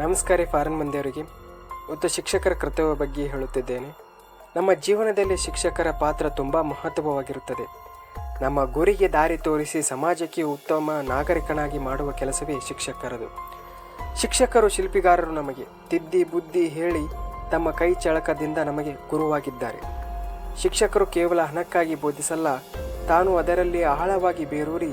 ನಮಸ್ಕಾರ ಫಾರಿನ್ ಮಂದಿಯವರಿಗೆ. ಒಂದು ಶಿಕ್ಷಕರ ಕರ್ತವ್ಯ ಬಗ್ಗೆ ಹೇಳುತ್ತಿದ್ದೇನೆ. ನಮ್ಮ ಜೀವನದಲ್ಲಿ ಶಿಕ್ಷಕರ ಪಾತ್ರ ತುಂಬ ಮಹತ್ವವಾಗಿರುತ್ತದೆ. ನಮ್ಮ ಗುರಿಗೆ ದಾರಿ ತೋರಿಸಿ ಸಮಾಜಕ್ಕೆ ಉತ್ತಮ ನಾಗರಿಕನಾಗಿ ಮಾಡುವ ಕೆಲಸವೇ ಶಿಕ್ಷಕರದು. ಶಿಕ್ಷಕರು ಶಿಲ್ಪಿಗಾರರು ನಮಗೆ ತಿದ್ದಿ ಬುದ್ಧಿ ಹೇಳಿ ತಮ್ಮ ಕೈ ಚಳಕದಿಂದ ನಮಗೆ ಗುರುವಾಗಿದ್ದಾರೆ. ಶಿಕ್ಷಕರು ಕೇವಲ ಹಣಕ್ಕಾಗಿ ಬೋಧಿಸಲ್ಲ, ತಾನು ಅದರಲ್ಲಿ ಆಳವಾಗಿ ಬೇರೂರಿ,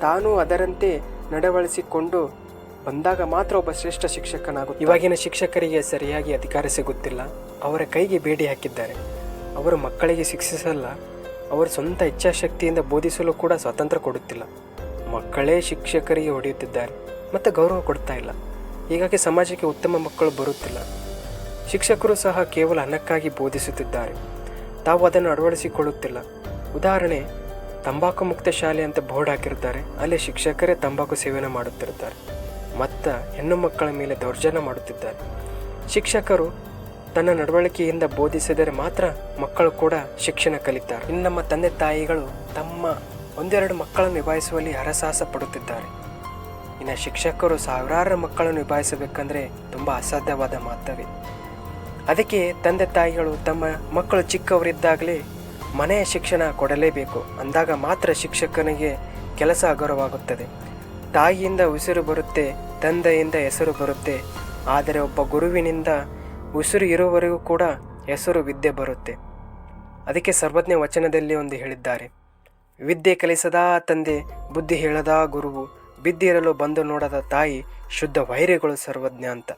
ತಾನೂ ಅದರಂತೆ ನಡವಳಿಸಿಕೊಂಡು ಬಂದಾಗ ಮಾತ್ರ ಒಬ್ಬ ಶ್ರೇಷ್ಠ ಶಿಕ್ಷಕನಾಗು ಇವಾಗಿನ ಶಿಕ್ಷಕರಿಗೆ ಸರಿಯಾಗಿ ಅಧಿಕಾರ ಸಿಗುತ್ತಿಲ್ಲ. ಅವರ ಕೈಗೆ ಬೇಡಿ ಹಾಕಿದ್ದಾರೆ. ಅವರು ಮಕ್ಕಳಿಗೆ ಶಿಕ್ಷಿಸಲ್ಲ. ಅವರು ಸ್ವಂತ ಇಚ್ಛಾಶಕ್ತಿಯಿಂದ ಬೋಧಿಸಲು ಕೂಡ ಸ್ವಾತಂತ್ರ್ಯ ಕೊಡುತ್ತಿಲ್ಲ. ಮಕ್ಕಳೇ ಶಿಕ್ಷಕರಿಗೆ ಹೊಡೆಯುತ್ತಿದ್ದಾರೆ. ಮತ್ತು ಗೌರವ ಕೊಡ್ತಾ ಇಲ್ಲ. ಹೀಗಾಗಿ ಸಮಾಜಕ್ಕೆ ಉತ್ತಮ ಮಕ್ಕಳು ಬರುತ್ತಿಲ್ಲ. ಶಿಕ್ಷಕರು ಸಹ ಕೇವಲ ಹಣಕ್ಕಾಗಿ ಬೋಧಿಸುತ್ತಿದ್ದಾರೆ. ತಾವು ಅದನ್ನು ಅಳವಡಿಸಿಕೊಳ್ಳುತ್ತಿಲ್ಲ. ಉದಾಹರಣೆ, ತಂಬಾಕು ಮುಕ್ತ ಶಾಲೆ ಅಂತ ಬೋರ್ಡ್ ಹಾಕಿರ್ತಾರೆ. ಅಲ್ಲಿ ಶಿಕ್ಷಕರೇ ತಂಬಾಕು ಸೇವನೆ ಮಾಡುತ್ತಿರುತ್ತಾರೆ ಮತ್ತು ಹೆಣ್ಣು ಮಕ್ಕಳ ಮೇಲೆ ದೌರ್ಜನ್ಯ ಮಾಡುತ್ತಿದ್ದಾರೆ. ಶಿಕ್ಷಕರು ತನ್ನ ನಡವಳಿಕೆಯಿಂದ ಬೋಧಿಸಿದರೆ ಮಾತ್ರ ಮಕ್ಕಳು ಕೂಡ ಶಿಕ್ಷಣ ಕಲಿತಾರೆ. ಇನ್ನು ನಮ್ಮ ತಂದೆ ತಾಯಿಗಳು ತಮ್ಮ ಒಂದೆರಡು ಮಕ್ಕಳನ್ನು ನಿಭಾಯಿಸುವಲ್ಲಿ ಹರಸಾಹಸ ಪಡುತ್ತಿದ್ದಾರೆ. ಇನ್ನು ಶಿಕ್ಷಕರು ಸಾವಿರಾರು ಮಕ್ಕಳನ್ನು ನಿಭಾಯಿಸಬೇಕಂದ್ರೆ ತುಂಬ ಅಸಾಧ್ಯವಾದ ಮಾತವೇ. ಅದಕ್ಕೆ ತಂದೆ ತಾಯಿಗಳು ತಮ್ಮ ಮಕ್ಕಳು ಚಿಕ್ಕವರಿದ್ದಾಗಲೇ ಮನೆಯ ಶಿಕ್ಷಣ ಕೊಡಲೇಬೇಕು. ಅಂದಾಗ ಮಾತ್ರ ಶಿಕ್ಷಕನಿಗೆ ಕೆಲಸ ಹಗುರವಾಗುತ್ತದೆ ತಾಯಿಯಿಂದ ಉಸಿರು ಬರುತ್ತೆ, ತಂದೆಯಿಂದ ಹೆಸರು ಬರುತ್ತೆ. ಆದರೆ ಒಬ್ಬ ಗುರುವಿನಿಂದ ಉಸಿರು ಇರುವವರೆಗೂ ಕೂಡ ಹೆಸರು ವಿದ್ಯೆ ಬರುತ್ತೆ. ಅದಕ್ಕೆ ಸರ್ವಜ್ಞ ವಚನದಲ್ಲಿ ಒಂದು ಹೇಳಿದ್ದಾರೆ. ವಿದ್ಯೆ ಕಲಿಸದ ತಂದೆ, ಬುದ್ಧಿ ಹೇಳದ ಗುರುವು ಬಿದ್ದಿರಲು ಬಂದು ನೋಡದ ತಾಯಿ ಶುದ್ಧ ವೈರಿಗಳು ಸರ್ವಜ್ಞ ಅಂತ.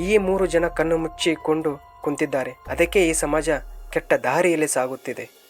ಈ ಮೂರು ಜನ ಕಣ್ಣು ಮುಚ್ಚಿಕೊಂಡು ಕುಂತಿದ್ದಾರೆ. ಅದಕ್ಕೆ ಈ ಸಮಾಜ ಕೆಟ್ಟ ದಾರಿಯಲ್ಲಿ ಸಾಗುತ್ತಿದೆ.